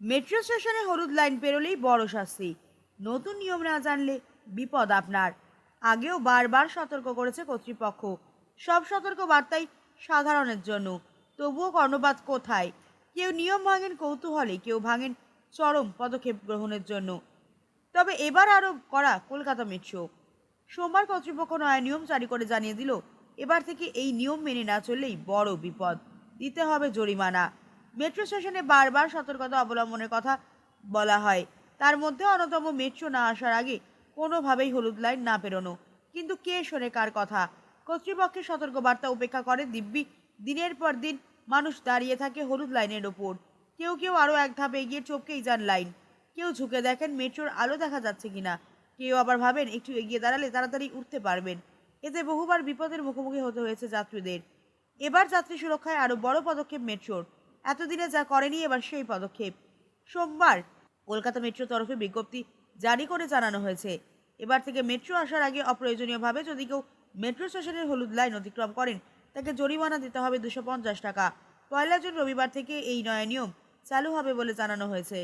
Metro স্টেশনে হলুদ line পেরোলেই বড় শাস্তি। নতুন নিয়ম না জানলে বিপদ আপনার। আগেও বারবার সতর্ক করেছে কর্তৃপক্ষ। সব সতর্ক বার্তাই সাধারণের জন্য। তবুও কর্ণপাত কোথায়? কেউ নিয়ম ভাঙেন, কৌতূহলে কেউ ভাঙেন চরম পদক্ষেপ গ্রহণের জন্য। তবে এবার আরও করা কলকাতা মেট্রো। সোমবার কর্তৃপক্ষ নয়া নিয়ম জারি করে জানিয়ে দিল, এবার থেকে এই নিয়ম মেনে না চললেই বড় বিপদ। দিতে হবে জরিমানা। মেট্রো স্টেশনে বারবার সতর্কতা অবলম্বনের কথা বলা হয়। তার মধ্যে অন্যতম মেট্রো না আসার আগে কোনোভাবেই হলুদ লাইন না পেরোনো। কিন্তু কে শোনে কার কথা? কর্তৃপক্ষের সতর্কবার্তা উপেক্ষা করে দিব্যি। দিনের পর দিন মানুষ দাঁড়িয়ে থাকে হলুদ লাইনের ওপর। কেউ কেউ আরও এক ধাপ এগিয়ে চোখকেই যান লাইন। কেউ ঝুঁকে দেখেন মেট্রোর আলো দেখা যাচ্ছে কিনা। কেউ আবার ভাবেন একটু এগিয়ে দাঁড়ালে তাড়াতাড়ি উঠতে পারবেন। এতে বহুবার বিপদের মুখোমুখি হতে হয়েছে যাত্রীদের। এবার যাত্রী সুরক্ষায় আরও বড় পদক্ষেপ মেট্রোর। এতদিনে যা করেনি এবার সেই পদক্ষেপ। সোমবার কলকাতা মেট্রো তরফে বিজ্ঞপ্তি জারি করে জানানো হয়েছে। এবার থেকে মেট্রো আসার আগে অপ্রয়োজনীয়ভাবে যদি কেউ মেট্রো স্টেশনের হলুদ লাইন অতিক্রম করেন, তাকে জরিমানা দিতে হবে দুশো পঞ্চাশ টাকা। পয়লা জুন রবিবার থেকে এই নয়া নিয়ম চালু হবে বলে জানানো হয়েছে।